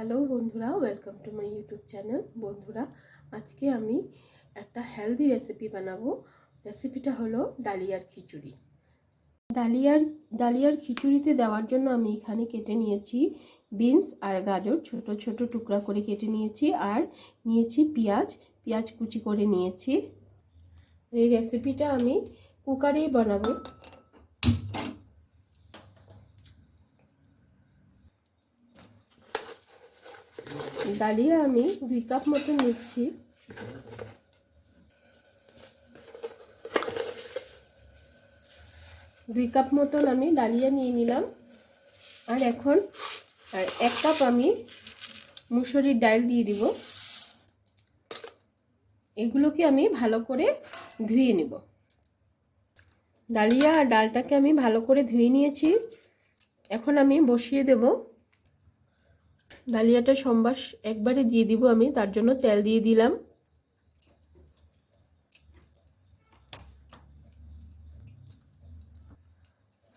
Hello বন্ধুরা welcome to my YouTube channel বন্ধুরা, আজকে আমি একটা হেলদি রেসিপি বানাবো। রেসিপিটা হলো ডালিয়ার খিচুড়ি। ডালিয়ার ডালিয়ার খিচুড়িতে দেওয়ার জন্য আমি এখানে কেটে নিয়েছি বিনস আর গাজর। ছোট ছোট টুকরা করে কেটে নিয়েছি আর নিয়েছি পেঁয়াজ। পেঁয়াজ কুচি করে নিয়েছি। এই রেসিপিটা আমি কুকারেই বানাবো। ডালিয়া আমি দুই কাপ মতো নিচ্ছি। দুই কাপ মতন আমি ডালিয়া নিয়ে নিলাম। আর এখন, আর এক কাপ আমি মুসুরির ডাল দিয়ে দিব। এগুলোকে আমি ভালো করে ধুয়ে নেব। ডালিয়া আর ডালটাকে আমি ভালো করে ধুয়ে নিয়েছি। এখন আমি বসিয়ে দেব ডালিয়াটা সম্বাস একবারে দিয়ে দিব আমি, তার জন্য তেল দিয়ে দিলাম।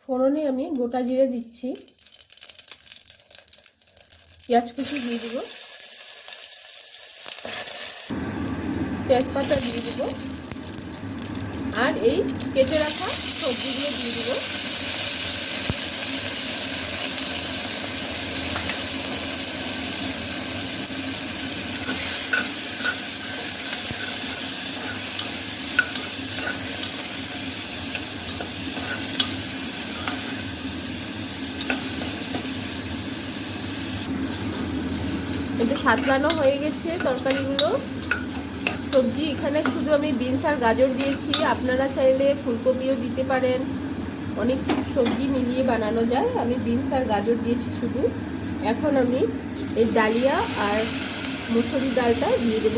ফোড়নে আমি গোটা জিরে দিচ্ছি। পেঁয়াজ কুচি দিয়ে দিব। তেজপাতা দিয়ে দিব। আর এই কেটে রাখা সবজিগুলো দিয়ে দিব। এটা সাতলানো হয়ে গেছে তরকারিগুলো। সবজি এখানে শুধু আমি বিনস আর গাজর দিয়েছি। আপনারা চাইলে ফুলকপিও দিতে পারেন। অনেক সবজি মিলিয়ে বানানো যায়। আমি বিনস আর গাজর দিয়েছি শুধু। এখন আমি এই ডালিয়া আর মুসুরি ডালটা দিয়ে দেব।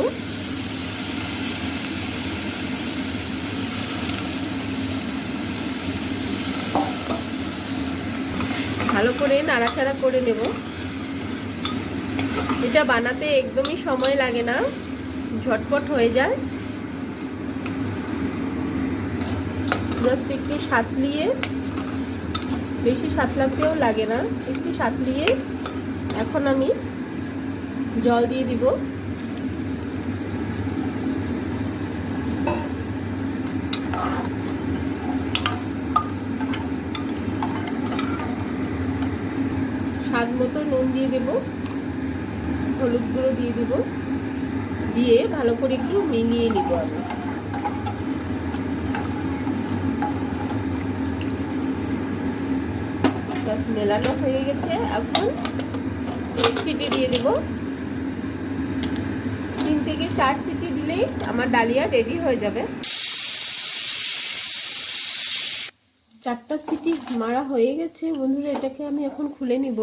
ভালো করে নাড়াচাড়া করে নেব। এটা বানাতে একদমই সময় লাগে না। ঝটপট হয়ে যায়। জাস্ট একটু সাতলিয়ে, বেশি সাতলাতেও লাগে না, একটু সাতলিয়ে এখন আমি জল দিয়ে দিব। স্বাদ মতো নুন দিয়ে দেবো। হলুদ গুঁড়ো দিয়ে দিব। দিয়ে ভালো করে একটু মিলিয়ে নিব আমি। মেলানো হয়ে গেছে। এখন সিটি দিয়ে দিব। তিন থেকে চার সিটি দিলেই আমার ডালিয়া রেডি হয়ে যাবে। চারটা সিটি মারা হয়ে গেছে। বন্ধুরা, এটাকে আমি এখন খুলে নিব।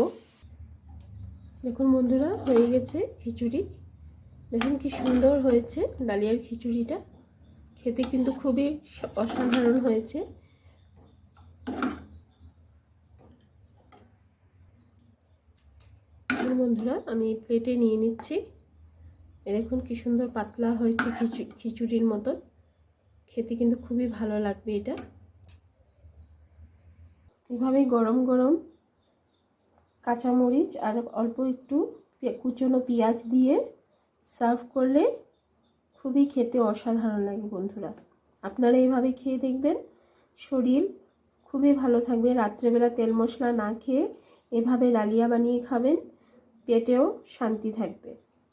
দেখুন বন্ধুরা, হয়ে গেছে খিচুড়ি। দেখুন কি সুন্দর হয়েছে ডালিয়ার খিচুড়িটা। খেতে কিন্তু খুবই অসাধারণ হয়েছে। বন্ধুরা, আমি প্লেটে নিয়ে নিচ্ছি। দেখুন কি সুন্দর পাতলা হয়েছে খিচুড়ির মতন। খেতে কিন্তু খুবই ভালো লাগবে এটা। এভাবেই গরম গরম কাঁচামরিচ আর অল্প একটু কুচনো পেঁয়াজ দিয়ে সার্ভ করলে খুবই খেতে অসাধারণ লাগে বন্ধুরা। আপনারা এইভাবে খেয়ে দেখবেন, শরীর খুবই ভালো থাকবে। রাত্রেবেলা তেল মশলা না খেয়ে এভাবে ডালিয়া বানিয়ে খাবেন, পেটেও শান্তি থাকবে।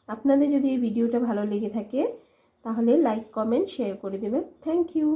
আপনাদের যদি এই ভিডিওটা ভালো লেগে থাকে, তাহলে লাইক কমেন্ট শেয়ার করে দেবেন। Thank you